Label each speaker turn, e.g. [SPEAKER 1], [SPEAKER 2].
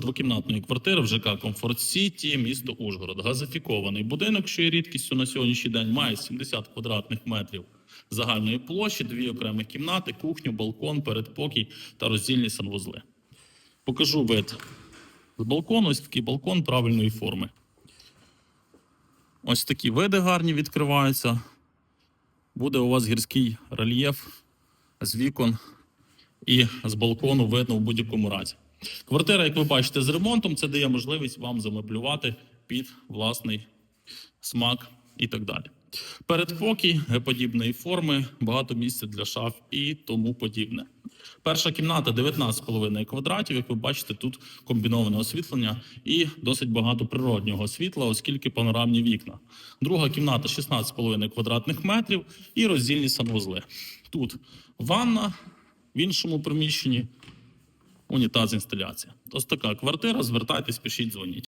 [SPEAKER 1] двокімнатної квартири в ЖК Комфорт Сіті, місто Ужгород. Газифікований будинок, що є рідкістю на сьогоднішній день, має 70 квадратних метрів загальної площі, дві окремі кімнати, кухню, балкон, передпокій та роздільні санвузли. Покажу вид з балкону. Ось такий балкон правильної форми. Ось такі види гарні відкриваються. Буде у вас гірський рельєф з вікон і з балкону видно в будь-якому разі. Квартира, як ви бачите, з ремонтом, це дає можливість вам замеблювати під власний смак і так далі. Передпокій подібної форми, багато місця для шаф і тому подібне. Перша кімната 19,5 квадратів. Як ви бачите, тут комбіноване освітлення і досить багато природнього світла, оскільки панорамні вікна. Друга кімната 16,5 квадратних метрів і роздільні санвузли. Тут ванна, в іншому приміщенні унітаз інсталяція. Ось така квартира. Звертайтесь, пишіть, дзвоніть.